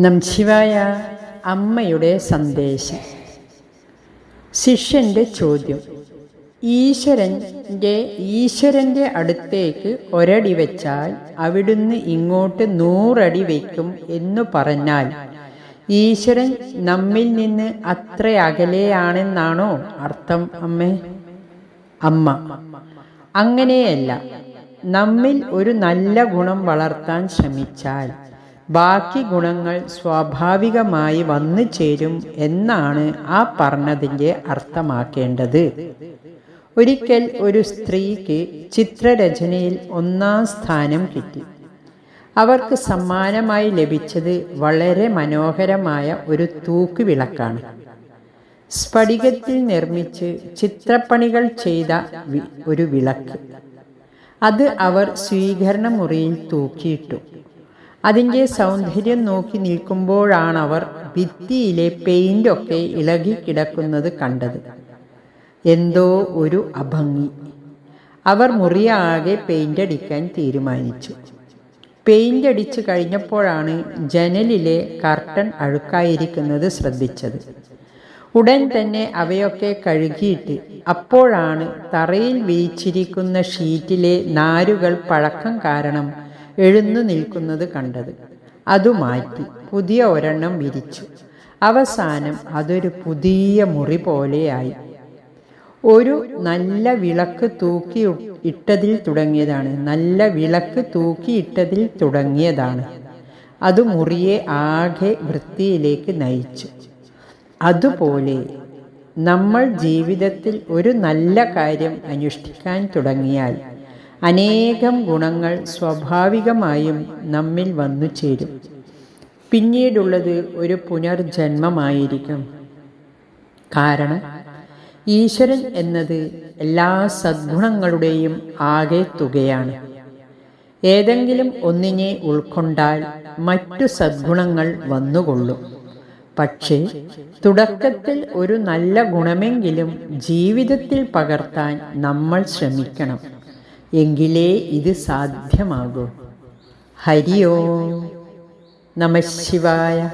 നംശിവായ അമ്മയുടെ സന്ദേശം. ശിഷ്യന്റെ ചോദ്യം. ഈശ്വരന്റെ ഈശ്വരന്റെ അടുത്തേക്ക് ഒരടി വെച്ചാൽ അവിടുന്ന് ഇങ്ങോട്ട് നൂറടി വയ്ക്കും എന്ന് പറഞ്ഞാൽ ഈശ്വരൻ നമ്മിൽ നിന്ന് അത്ര അകലെയാണെന്നാണോ അർത്ഥം അമ്മേ? അമ്മ. അങ്ങനെയല്ല. നമ്മിൽ ഒരു നല്ല ഗുണം വളർത്താൻ ശ്രമിച്ചാൽ ബാക്കി ഗുണങ്ങൾ സ്വാഭാവികമായി വന്നു ചേരും എന്നാണ് ആ പറഞ്ഞതിന്റെ അർത്ഥമാക്കേണ്ടത്. ഒരിക്കൽ ഒരു സ്ത്രീക്ക് ചിത്രരചനയിൽ ഒന്നാം സ്ഥാനം കിട്ടി. അവർക്ക് സമ്മാനമായി ലഭിച്ചത് വളരെ മനോഹരമായ ഒരു തൂക്കുവിളക്കാണ് സ്ഫടികത്തിൽ നിർമ്മിച്ച് ചിത്രപ്പണികൾ ചെയ്ത ഒരു വിളക്ക്. അത് അവർ സ്വീകരണ മുറിയിൽ തൂക്കിയിട്ടു. അതിന്റെ സൗന്ദര്യം നോക്കി നിൽക്കുമ്പോഴാണവർ ഭിത്തിയിലെ പെയിന്റൊക്കെ ഇളകിക്കിടക്കുന്നത് കണ്ടത്. എന്തോ ഒരു അഭംഗി. അവർ മുറിയാകെ പെയിന്റ് അടിക്കാൻ തീരുമാനിച്ചു. പെയിന്റ് അടിച്ചു കഴിഞ്ഞപ്പോഴാണ് ജനലിലെ കർട്ടൻ അഴുക്കായിരിക്കുന്നത് ശ്രദ്ധിച്ചത്. ഉടൻ തന്നെ അവയൊക്കെ കഴുകിയിട്ട് അപ്പോഴാണ് തറയിൽ വീച്ചിരിക്കുന്ന ഷീറ്റിലെ നാരുകൾ പഴക്കം കാരണം എഴുന്നു നിൽക്കുന്നത് കണ്ടത്. അതു മാറ്റി പുതിയ ഒരെണ്ണം വിരിച്ചു. അവസാനം അതൊരു പുതിയ മുറി പോലെയായി. ഒരു നല്ല വിളക്ക് തൂക്കി ഇട്ടതിൽ തുടങ്ങിയതാണ്. നല്ല വിളക്ക് തൂക്കി ഇട്ടതിൽ തുടങ്ങിയതാണ്. അത് മുറിയെ ആകെ വൃത്തിയിലേക്ക് നയിച്ചു. അതുപോലെ നമ്മൾ ജീവിതത്തിൽ ഒരു നല്ല കാര്യം അനുഷ്ഠിക്കാൻ തുടങ്ങിയാൽ അനേകം ഗുണങ്ങൾ സ്വാഭാവികമായും നമ്മിൽ വന്നു ചേരും. പിന്നീടുള്ളത് ഒരു പുനർജന്മമായിരിക്കും. കാരണം ഈശ്വരൻ എന്നത് എല്ലാ സദ്ഗുണങ്ങളുടെയും ആകെ തുകയാണ്. ഏതെങ്കിലും ഒന്നിനെ ഉൾക്കൊണ്ടാൽ മറ്റു സദ്ഗുണങ്ങൾ വന്നുകൊള്ളും. പക്ഷേ തുടക്കത്തിൽ ഒരു നല്ല ഗുണമെങ്കിലും ജീവിതത്തിൽ പകർത്താൻ നമ്മൾ ശ്രമിക്കണം. എങ്കിലേ ഇത് സാധ്യമാകൂ. ഹരി ഓം നമ ശിവായ.